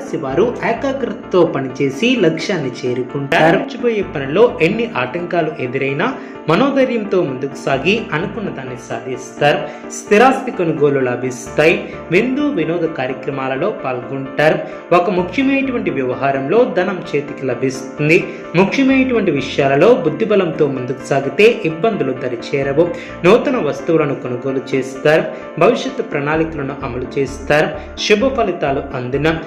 రాశి వారు ఏకాగ్రతతో పనిచేసి లక్ష్యాన్ని చేరుకుంటారు. మర్చిపోయే పనిలో ఎన్ని ఆటంకాలు ఎదురైనా మనోధైర్యంతో ముందుకు సాగి అనుకున్న దాన్ని సాధిస్తారు. స్థిరాస్తి కొనుగోలు లభిస్తాయి. విందు వినోద కార్యక్రమాలలో పాల్గొంటారు. ఒక ముఖ్యమైనటువంటి వ్యవహారంలో ధనం చేతికి లభిస్తుంది. ముఖ్యమైనటువంటి విషయాలలో బుద్ధిబలంతో ముందుకు సాగితే ఇబ్బందులు దరిచేరవు. నూతన వస్తువులను కొనుగోలు చేస్తారు. భవిష్యత్తు ప్రణాళికలను అమలు చేస్తారు. శుభ ఫలితాలు అందిన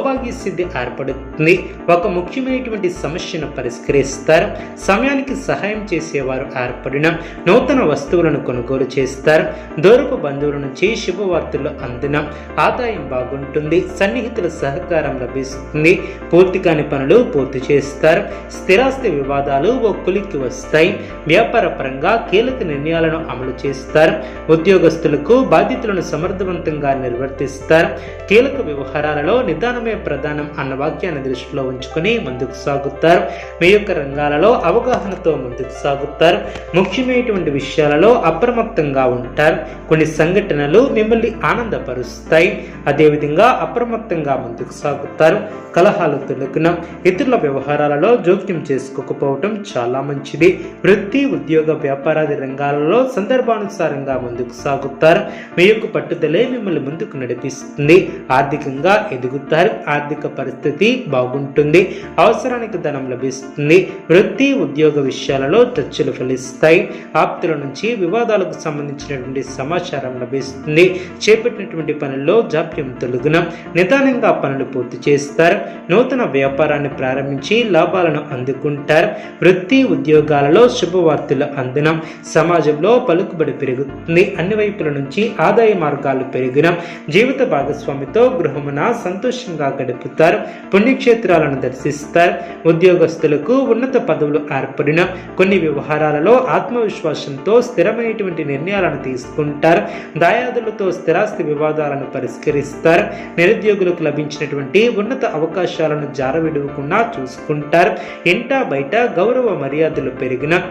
సౌభాగ్య సిద్ధి ఏర్పడుతుంది. ఒక ముఖ్యమైనటువంటి సమస్యను పరిష్కరిస్తారు. సమయానికి సహాయం చేసేవారు ఏర్పడిన నూతన వస్తువులను కొనుగోలు చేస్తారు. దూరపు బంధువుల నుంచి శుభవార్తలు అందిన ఆదాయం బాగుంటుంది. సన్నిహితుల సహకారం లభిస్తుంది. పూర్తి కాని పనులు పూర్తి చేస్తారు. స్థిరాస్తి వివాదాలు ఓ కులికి వస్తాయి. వ్యాపార పరంగా కీలక నిర్ణయాలను అమలు చేస్తారు. ఉద్యోగస్తులకు బాధ్యతలను సమర్థవంతంగా నిర్వర్తిస్తారు. కీలక వ్యవహారాలలో నిదానమే ప్రధానం అన్న వాక్యాన్ని దృష్టిలో ఉంచుకొని ముందుకు సాగుతారు. మీ యొక్క రంగాలలో అవగాహనతో ముందుకు సాగుతారు. ముఖ్యమైనటువంటి విషయాలలో అప్రమత్తంగా ఉంటారు. కొన్ని సంఘటనలు మిమ్మల్ని ఆనందపరుస్తాయి. అదేవిధంగా అప్రమత్తంగా ముందుకు సాగుతారు. కలహాలు తొలగిన. ఇతరుల వ్యవహారాలలో జోక్యం చేసుకోకపోవటం చాలా మంచిది. వృత్తి ఉద్యోగ వ్యాపారాది రంగాలలో సందర్భానుసారంగా ముందుకు సాగుతారు. మీ యొక్క పట్టుదలే మిమ్మల్ని ముందుకు నడిపిస్తుంది. ఆర్థికంగా ఎదుగుతారు. ఆర్థిక పరిస్థితి బాగుంటుంది. అవసరానికి ధనం లభిస్తుంది. వృత్తి ఉద్యోగ విషయాలలో చర్చలు ఫలిస్తాయి. ఆప్తుల నుంచి వివాదాలకు సంబంధించినటువంటి సమాచారం లభిస్తుంది. చేపట్టినటువంటి పనుల్లో జాప్యం తొలగున నిదానంగా పనులు పూర్తి చేస్తారు. నూతన వ్యాపారాన్ని ప్రారంభించి లాభాలను అందుకుంటారు. వృత్తి ఉద్యోగాలలో శుభవార్తలు అందిన సమాజంలో పలుకుబడి పెరుగుతుంది. అన్ని వైపుల నుంచి ఆదాయ మార్గాలు పెరిగిన జీవిత భాగస్వామితో గృహమున సంతోషంగా గడుపుతారు. పుణ్యక్షేత్రాలను దర్శిస్తారు. ఉద్యోగస్తులకు ఉన్నత పదవులు ఏర్పడిన కొన్ని వ్యవహారాలలో ఆత్మవిశ్వాసంతో స్థిరమైనటువంటి నిర్ణయాలను తీసుకుంటారు. దాయాదులతో స్థిరాస్తి వివాదాలను పరిష్కరిస్తారు. నిరుద్యోగులకు లభించినటువంటి ఉన్నత అవకాశాలను జారవిడవకుండా చూసుకుంటారు. ఇంటా బయట గౌరవ మర్యాదలు పెరిగిన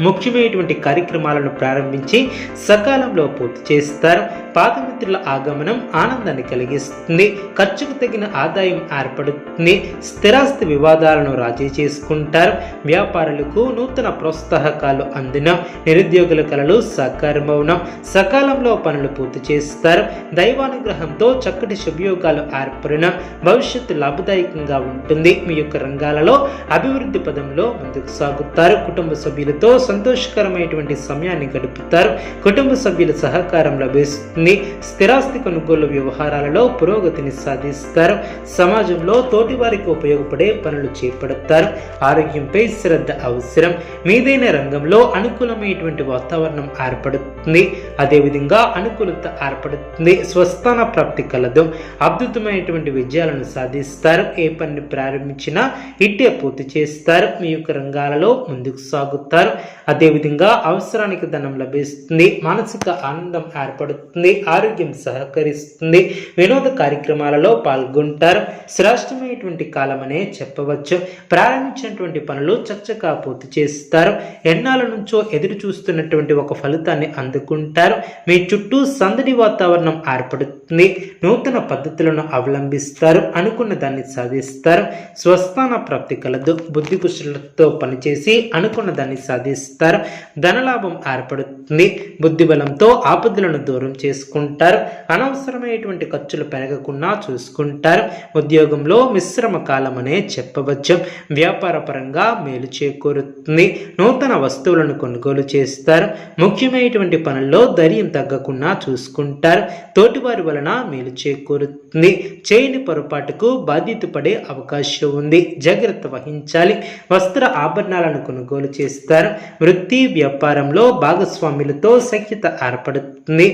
ముఖ్యమైనటువంటి కార్యక్రమాలను ప్రారంభించి సకాలంలో పూర్తి చేస్తారు. పాదమిత్రుల ఆగమనం ఆనందాన్ని కలిగిస్తుంది. ఖర్చుకు తగిన ఆదాయం ఏర్పడుతుంది. స్థిరాస్తి వివాదాలను రాజీ చేసుకుంటారు. వ్యాపారులకు నూతన ప్రోత్సాహకాలు అందిన. నిరుద్యోగుల కళలు సాకారమవున సకాలంలో పనులు పూర్తి చేస్తారు. దైవానుగ్రహంతో చక్కటి శుభయోగాలు ఏర్పడిన భవిష్యత్తు లాభదాయకంగా ఉంటుంది. మీ యొక్క రంగాలలో అభివృద్ధి పదంలో ముందుకు సాగుతారు. కుటుంబ సభ్యులతో సంతోషకరమైనటువంటి సమయాన్ని గడుపుతారు. కుటుంబ సభ్యుల సహకారం లభిస్తుంది. స్థిరాస్తి కొనుగోలు వ్యవహారాలలో పురోగతిని సాధిస్తారు. సమాజంలో తోటివారికి ఉపయోగపడే పనులు చేపడతారు. ఆరోగ్యంపై శ్రద్ధ అవసరం. మీదైన రంగంలో అనుకూలమైనటువంటి వాతావరణం ఏర్పడుతుంది. అదేవిధంగా అనుకూలత ఏర్పడుతుంది. స్వస్థాన ప్రాప్తి కలదు. అద్భుతమైనటువంటి విజయాలను సాధిస్తారు. ఏ పనిని ప్రారంభించినా ఇట్టే పూర్తి చేస్తారు. మీ యొక్క రంగాలలో ముందుకు సాగుతారు. అదేవిధంగా అవసరానికి ధనం లభిస్తుంది. మానసిక ఆనందం ఏర్పడుతుంది. ఆరోగ్యం సహకరిస్తుంది. వినోద కార్యక్రమాలలో పాల్గొంటారు. శ్రేష్టమైనటువంటి కాలమనే చెప్పవచ్చు. ప్రారంభించినటువంటి పనులు చక్కగా పూర్తి చేస్తారు. ఎన్నాళ్ళ నుంచో ఎదురు చూస్తున్నటువంటి ఒక ఫలితాన్ని అందుకుంటారు. మీ చుట్టూ సందడి వాతావరణం ఏర్పడుతుంది. నూతన పద్ధతులను అవలంబిస్తారు. అనుకున్న దాన్ని సాధిస్తారు. స్వస్థాన ప్రాప్తి కలదు. బుద్ధి కుశలతో పనిచేసి అనుకున్న దాన్ని సాధిస్తారు. ధనలాభం ఏర్పడుతుంది. బుద్ధిబలంతో ఆపదలను దూరం చేస్తారు. చేసుకుంటారు. అనవసరమైనటువంటి ఖర్చులు పెరగకుండా చూసుకుంటారు. ఉద్యోగంలో మిశ్రమ కాలం అనే చెప్పవచ్చు. వ్యాపార పరంగా మేలు చేకూరుతుంది. నూతన వస్తువులను కొనుగోలు చేస్తారు. ముఖ్యమైనటువంటి పనుల్లో ధైర్యం తగ్గకుండా చూసుకుంటారు. తోటివారి వలన మేలు చేకూరుతుంది. చేయని పొరపాటుకు బాధ్యత పడే అవకాశం ఉంది. జాగ్రత్త వహించాలి. వస్త్ర ఆభరణాలను కొనుగోలు చేస్తారు. వృత్తి వ్యాపారంలో భాగస్వాములతో సఖ్యత ఏర్పడుతుంది.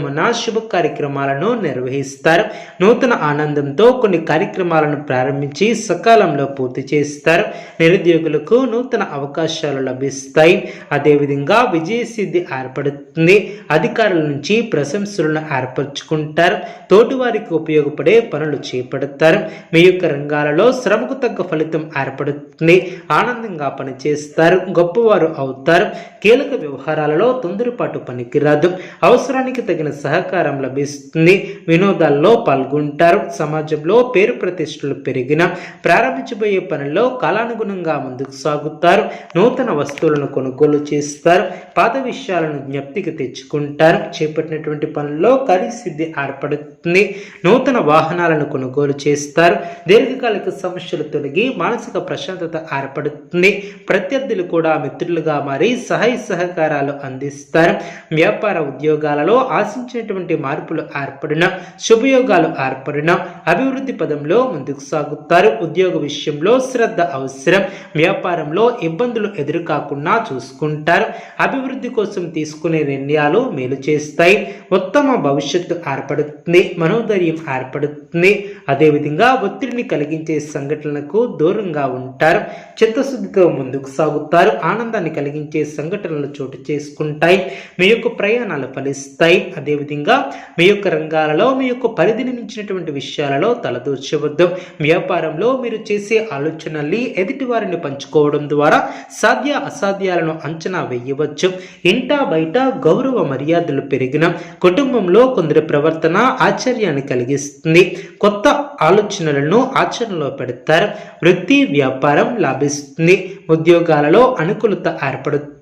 గృహమున శుభ కార్యక్రమాలను నిర్వహిస్తారు. నూతన ఆనందంతో కొన్ని కార్యక్రమాలను ప్రారంభించి సకాలంలో పూర్తి చేస్తారు. నిరుద్యోగులకు నూతన అవకాశాలు లభిస్తాయి. అదేవిధంగా విజయసిద్ధి ఏర్పడుతుంది. అధికారుల నుంచి ప్రశంసలను ఏర్పరచుకుంటారు. తోటివారికి ఉపయోగపడే పనులు చేపడతారు. మీ యొక్క రంగాలలో శ్రమకు తగ్గ ఫలితం ఏర్పడుతుంది. ఆనందంగా పనిచేస్తారు. గొప్పవారు అవుతారు. కీలక వ్యవహారాలలో తొందరపాటు పనికిరాదు. అవసరానికి తగిన సహకారం లభిస్తుంది. వినోదాల్లో పాల్గొంటారు. సమాజంలో పేరు ప్రతిష్టలు పెరిగిన ప్రారంభించబోయే పనుల్లో కాలానుగుణంగా ముందుకు సాగుతారు. నూతన వస్తువులను కొనుగోలు చేస్తారు. పాత విషయాలను జ్ఞప్తికి తెచ్చుకుంటారు. చేపట్టినటువంటి పనుల్లో కలిసిద్ధి ఏర్పడుతుంది. నూతన వాహనాలను కొనుగోలు చేస్తారు. దీర్ఘకాలిక సమస్యలు తొలగి మానసిక ప్రశాంతత ఏర్పడుతుంది. ప్రత్యర్థులు కూడా మిత్రులుగా మారి సహాయ సహకారాలు అందిస్తారు. వ్యాపార ఉద్యోగాలలో ఆశించినటువంటి మార్పులు ఏర్పడిన శుభయోగాలు ఏర్పడిన అభివృద్ధి పదంలో ముందుకు సాగుతారు. ఉద్యోగ విషయంలో శ్రద్ధ అవసరం. వ్యాపారంలో ఇబ్బందులు ఎదురుకాకుండా చూసుకుంటారు. అభివృద్ధి కోసం తీసుకునే నిర్ణయాలు మేలు చేస్తాయి. ఉత్తమ భవిష్యత్తు ఏర్పడుతుంది. మనోధైర్యం ఏర్పడుతుంది. అదేవిధంగా ఒత్తిడిని కలిగించే సంఘటనలకు దూరంగా ఉంటారు. చిత్తశుద్ధితో ముందుకు సాగుతారు. ఆనందాన్ని కలిగించే సంఘటనలు చోటు చేసుకుంటాయి. మీ యొక్క ప్రయాణాలు ఫలిస్తాయి. అదేవిధంగా మీ యొక్క రంగాలలో మీ యొక్క పరిధిని మించినటువంటి విషయాలలో తలదూర్చవద్దు. వ్యాపారంలో మీరు చేసే ఆలోచనల్ని ఎదుటి వారిని పంచుకోవడం ద్వారా సాధ్య అసాధ్యాలను అంచనా వేయవచ్చు. ఇంటా బయట గౌరవ మర్యాదలు పెరిగిన కుటుంబంలో కొందరి ప్రవర్తన ఆశ్చర్యాన్ని కలిగిస్తుంది. కొత్త ఆలోచనలను ఆచరణలో పెడతారు. వృత్తి వ్యాపారం లాభిస్తుంది. ఉద్యోగాలలో అనుకూలత ఏర్పడుతుంది.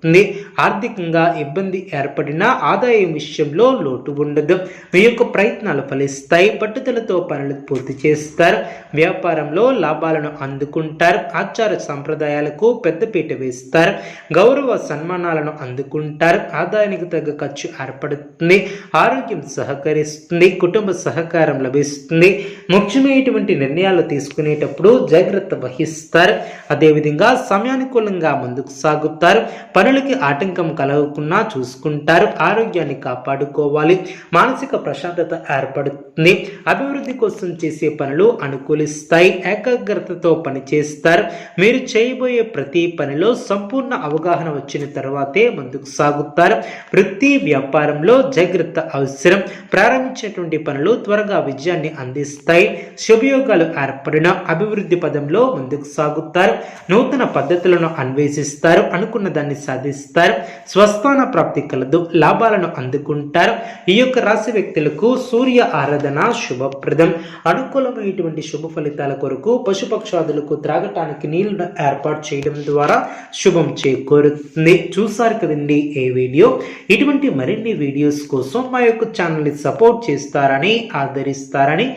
ఆర్థికంగా ఇబ్బంది ఏర్పడినా ఆదాయం విషయంలో లోటు ఉండదు. మీ యొక్క ప్రయత్నాలు ఫలిస్తాయి. పట్టుదలతో పనులు పూర్తి చేస్తారు. వ్యాపారంలో లాభాలను అందుకుంటారు. ఆచార సంప్రదాయాలకు పెద్దపీట వేస్తారు. గౌరవ సన్మానాలను అందుకుంటారు. ఆదాయానికి తగ్గ ఖర్చు ఏర్పడుతుంది. ఆరోగ్యం సహకరిస్తుంది. కుటుంబ సహకారం లభిస్తుంది. ముఖ్యమైనటువంటి నిర్ణయాలు తీసుకునేటప్పుడు జాగ్రత్త వహిస్తారు. అదేవిధంగా సమయానుకూలంగా ముందుకు సాగుతారు. పనులకి ఆటంకం కలగకుండా చూసుకుంటారు. ఆరోగ్యాన్ని కాపాడుకోవాలి. మానసిక ప్రశాంతత ఏర్పడుతుంది. అభివృద్ధి కోసం చేసే పనులు అనుకూలిస్తాయి. ఏకాగ్రతతో పనిచేస్తారు. మీరు చేయబోయే ప్రతి పనిలో సంపూర్ణ అవగాహన వచ్చిన తర్వాతే ముందుకు సాగుతారు. వృత్తి వ్యాపారంలో జాగ్రత్త అవసరం. ప్రారంభించేటువంటి పనులు త్వరగా విజయాన్ని అందిస్తాయి. శుభయోగాలు ఏర్పడిన అభివృద్ధి పదంలో ముందుకు సాగుతారు. నూతన పద్ధతులను అన్వేషిస్తారు. అనుకున్న దాన్ని సాధిస్తారు. స్వస్థాన ప్రాప్తి కలదు లాభాలను అందుకుంటారు. ఈ యొక్క రాశి వ్యక్తులకు సూర్య ఆరాధన శుభప్రదం. అనుకూలమైనటువంటి శుభ ఫలితాల కొరకు పశుపక్షాదులకు త్రాగటానికి నీళ్ళను ఏర్పాటు చేయడం ద్వారా శుభం చేకూరుతుంది. చూసారు కదండి ఏ వీడియో? ఇటువంటి మరిన్ని వీడియోస్ కోసం మా యొక్క ఛానల్ని సపోర్ట్ చేస్తారని ఆదరిస్తారని